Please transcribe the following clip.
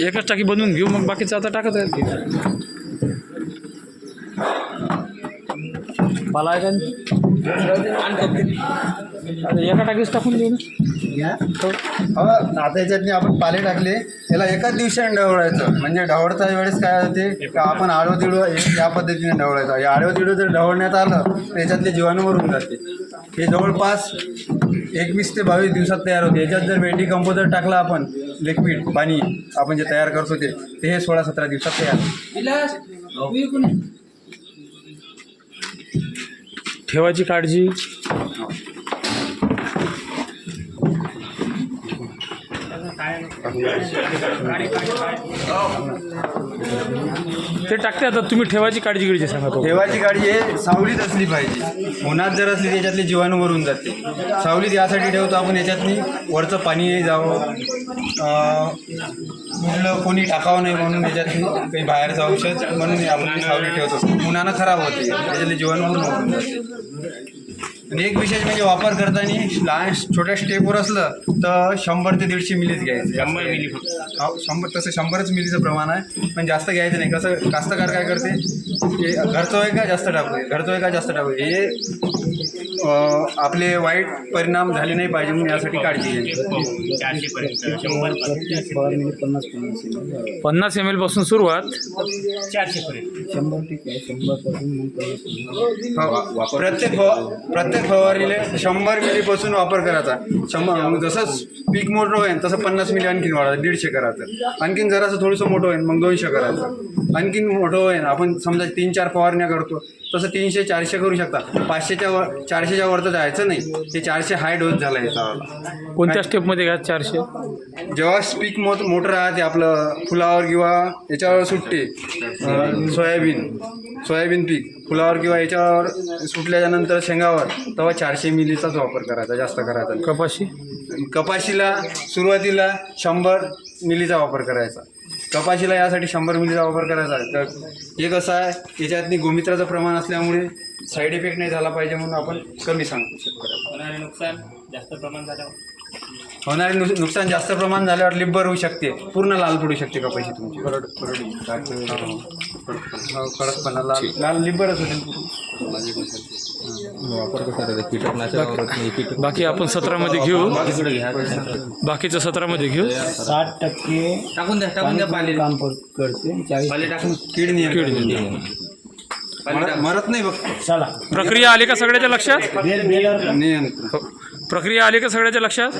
एकच टाकी बनवून घेऊ मग बाकीचं आता टाकत आहे मला आहे का? एका टाकीच टाकून देऊ ना. हो, आता याच्यातनी आपण पाले टाकले. याला एकाच दिवसाने ढवळायचं. म्हणजे ढवळता वेळेस काय होते? का आपण आडवं तिडवं या पद्धतीने ढवळायचं. या आडवं तिडवं जर ढवळण्यात आलं तर याच्यातले जीवाणू मरून जाते. हे जवळपास एकवीस ते बावीस दिवसात तयार होते. याच्यात जर वेटी कंपोजर टाकला आपण लिक्विड पाणी आपण जे तयार करतो ते ते हे सोळा सतरा दिवसात तयार होते. ठेवायची काळजी. ते टाकते आता तुम्ही ठेवायची काळजी गिळजी सांगा तो. ठेवायची काळजी हे सावलीत असली पाहिजे. उन्हात जर असली त्याच्यातले जीवाणू मरून जाते. सावलीत यासाठी ठेवतो आपण याच्यातनी वरचं पाणी जावं. अं, कुठलं कोणी टाकावं नाही म्हणून याच्यातनी काही बाहेरचं औषध म्हणून आपण ती सावली ठेवतो. उन्हानं खराब होते त्याच्यातले जीवाणू पूर्ण मरून जाते. आणि एक विशेष म्हणजे वापर करताना लहान छोट्या स्टेपवर असलं तर शंभर ते दीडशे मिलीच घ्यायचं. शंभर मिली हो शंभर तसं शंभरच मिलीचं प्रमाण आहे. पण जास्त घ्यायचं नाही. कसं कास्तकार काय करते? हे घरचं आहे का जास्त टाकू? घरचं आहे का जास्त टाकू? हे आपले वाईट परिणाम झाले नाही पाहिजे म्हणून यासाठी काळजी घ्यायची. चारशे पन्नास एम एलपासून सुरुवात. चारशे हो, प्रत्येक फव- प्रत्येक फवारीले शंभर मिलीपासून वापर करायचा. शंभर मग जसं पीक मोठं होईल तसं पन्नास मिली आणखीन वाढायचं दीडशे करायचं. आणखीन जरासं थोडंसं मोठं होईल मग दोनशे करायचं. आणखीन मोठं होईल आपण समजा तीन चार फवारण्या करतो तसं तीनशे चारशे करू शकता. पाचशेच्या वर चारशेच्या वर तर जायचं नाही. ते चारशे हाय डोस झाला याचा कोणत्या स्टेपमध्ये घ्या चारशे? जेव्हा पीक मोठ मोठं राहते आपलं फुलावर किंवा याच्यावर सुटते. अं, सोयाबीन. सोयाबीन पीक. फुलावर किंवा याच्यावर सुटल्याच्या नंतर शेंगावर तेव्हा चारशे मिलीचाच वापर करायचा जास्त करायचा नाही. कपाशी? कपाशीला सुरुवातीला शंभर मिलीचा वापर करायचा. कपाशीला यासाठी शंभर मिलीचा वापर करायचा तर हे कसं आहे याच्यातनी गोमित्राचं प्रमाण असल्यामुळे साईड इफेक्ट नाही झाला पाहिजे म्हणून आपण कमी सांगतो शेतकऱ्याला नुकसान जास्त प्रमाण झाल्यावर? होणारे नुक- नुकसान जास्त प्रमाण झाल्यावर लिब्बर होऊ शकते. पूर्ण लाल पडू शकते कपाशी तुमची? करड करडी हो, कडकपणा लाल लाल लिब्बरच होते. पूर्ण. बाकी आपण सतरामध्ये घेऊ. बाकीचं सतरामध्ये घेऊ. साठ टक्के टाकून द्या टाकून द्या पाले काम पर- करते. चाळीस पाले टाकून कीड पाले मरत- नाही बघ. चला. प्रक्रिया आली का सगळ्याच्या लक्षात? बेल बेलर नियंत्रण. प्रक्रिया आली का सगळ्याच्या लक्षात?